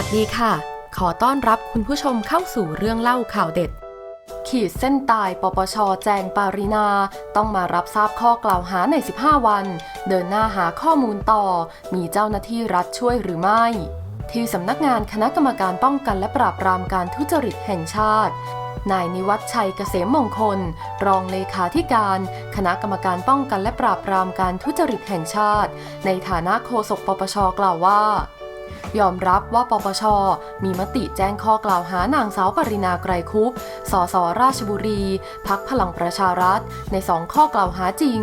ัสดีค่ะ ขอต้อนรับคุณผู้ชมเข้าสู่เรื่องเล่าข่าวเด็ด ขีดเส้นตายปปช แจงปารินา ต้องมารับทราบข้อกล่าวหาใน 15 วัน เดินหน้าหาข้อมูลต่อ มีเจ้าหน้าที่รัฐช่วยหรือไม่ที่สำนักงานคณะกรรมการป้องกันและปราบปรามการทุจริตแห่งชาติ นายนิวัฒชัยเกษมมงคล รองเลขาธิการ คณะกรรมการป้องกันและปราบปรามการทุจริตแห่งชาติ ในฐานะโฆษกปปชกล่าวว่า ยอมรับว่าปปช มีมติแจ้งข้อกล่าวหานางสาวปรินาไกรคุปสสราชบุรี พักพลังประชารัฐ ในสองข้อกล่าวหาจริง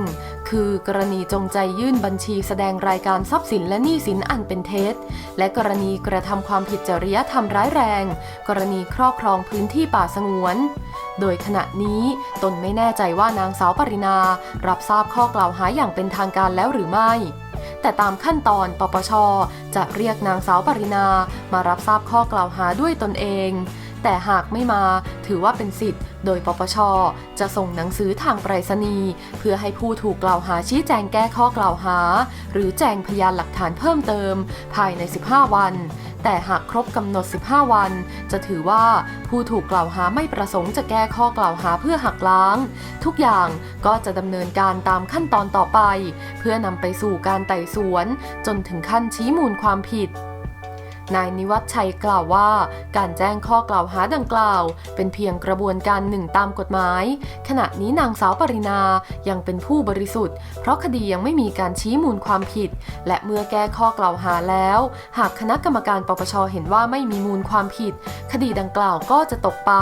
คือกรณีจงใจยื่นบัญชีแสดงรายการทรัพย์สินและหนี้สินอันเป็นเท็จ และกรณีกระทำความผิดจริยธรรมร้ายแรง กรณีครอบครองพื้นที่ป่าสงวน โดยขณะนี้ตนไม่แน่ใจว่านางสาวปรินา รับทราบข้อกล่าวหาอย่างเป็นทางการแล้วหรือไม่ แต่ตามขั้นตอนปปช จะเรียกนางสาวปรินามารับทราบข้อกล่าวหาด้วยตนเอง แต่หากไม่มาถือว่าเป็นสิทธิ์ โดยปปช จะส่งหนังสือทางไปรษณีย์เพื่อให้ผู้ถูกกล่าวหาชี้แจงแก้ข้อกล่าวหา หรือแจงพยานหลักฐานเพิ่มเติม ภายใน 15 วัน แต่หากครบกำหนด 15 วัน จะถือว่าผู้ถูกกล่าวหาไม่ประสงค์จะแก้ข้อกล่าวหาเพื่อหักล้าง ทุกอย่างก็จะดำเนินการตามขั้นตอนต่อไป เพื่อนำไปสู่การไต่สวน จนถึงขั้นชี้มูลความผิด นายนิวัฒชัยกล่าวว่า การแจ้งข้อกล่าวหาดังกล่าว เป็นเพียงกระบวนการหนึ่งตามกฎหมาย ขณะนี้นางสาวปรินายังเป็นผู้บริสุทธิ์ เพราะคดียังไม่มีการชี้มูลความผิด และเมื่อแก้ข้อกล่าวหาแล้ว หากคณะกรรมการปปชเห็นว่าไม่มีมูลความผิด คดีดังกล่าวก็จะตกไป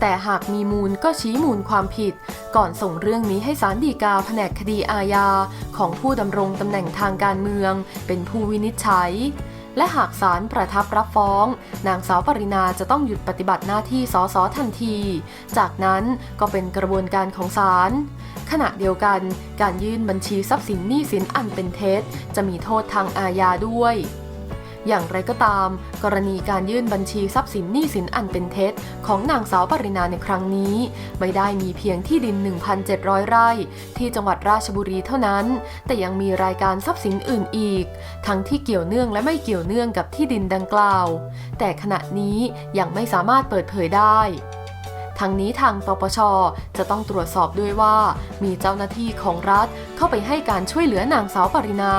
แต่หากมีมูลก็ชี้มูลความผิด ก่อนส่งเรื่องนี้ให้ศาลฎีกาแผนกคดีอาญาของผู้ดำรงตำแหน่งทางการเมือง เป็นผู้วินิจฉัย และหากศาลประทับรับฟ้อง นางสาวปรินาจะต้องหยุดปฏิบัติหน้าที่สสทันที จากนั้นก็เป็นกระบวนการของศาลขณะเดียวกันการยื่นบัญชีทรัพย์สินหนี้สินอันเป็นเท็จ จะมีโทษทางอาญาด้วย อย่างไรก็ตาม กรณีการยื่นบัญชีทรัพย์สินหนี้สินอันเป็นเท็จ ของนางสาวปรินาในครั้งนี้ ไม่ได้มีเพียงที่ดิน 1,700 ไร่ ที่จังหวัดราชบุรีเท่านั้น แต่ยังมีรายการทรัพย์สินอื่นอีก ทั้งที่เกี่ยวเนื่องและไม่เกี่ยวเนื่องกับที่ดินดังกล่าว แต่ขณะนี้ยังไม่สามารถเปิดเผยได้ ทั้งนี้ทางปปช จะต้องตรวจสอบด้วยว่า มีเจ้าหน้าที่ของรัฐเข้าไปให้การช่วยเหลือนางสาวปรินา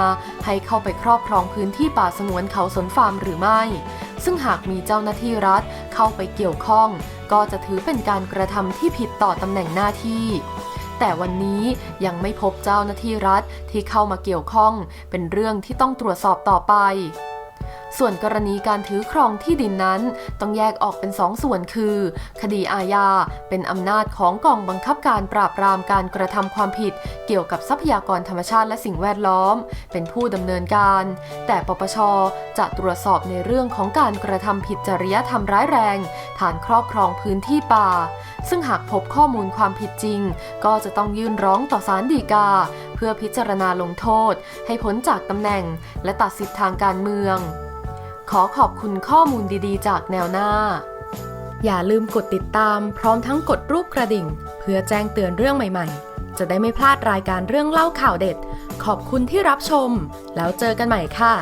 ให้เข้าไปครอบครองพื้นที่ป่าสงวนเขาสนฟาร์มหรือไม่ ซึ่งหากมีเจ้าหน้าที่รัฐเข้าไปเกี่ยวข้อง ก็จะถือเป็นการกระทำที่ผิดต่อตำแหน่งหน้าที่แต่วันนี้ยังไม่พบเจ้าหน้าที่รัฐที่เข้ามาเกี่ยวข้อง เป็นเรื่องที่ต้องตรวจสอบต่อไป ส่วนกรณีการถือครองที่ดินนั้น ต้องแยกออกเป็นสองส่วนคือ คดีอาญาเป็นอำนาจของกองบังคับการปราบปรามการกระทำความผิด เกี่ยวกับทรัพยากรธรรมชาติและสิ่งแวดล้อม เป็นผู้ดำเนินการ แต่ปปชจะตรวจสอบในเรื่องของการกระทำผิดจริยธรรมร้ายแรง ฐานครอบครองพื้นที่ป่า ซึ่งหากพบข้อมูลความผิดจริง ก็จะต้องยื่นร้องต่อศาลฎีกา เพื่อพิจารณาลงโทษ ให้พ้นจากตำแหน่ง และตัดสิทธิทางการเมือง ขอขอบคุณข้อมูลดีๆ จากแนวหน้า อย่าลืมกดติดตามพร้อมทั้งกดรูปกระดิ่ง เพื่อแจ้งเตือนเรื่องใหม่ๆ จะได้ไม่พลาดรายการเรื่องเล่าข่าวเด็ด ขอบคุณที่รับชม แล้วเจอกันใหม่ค่ะ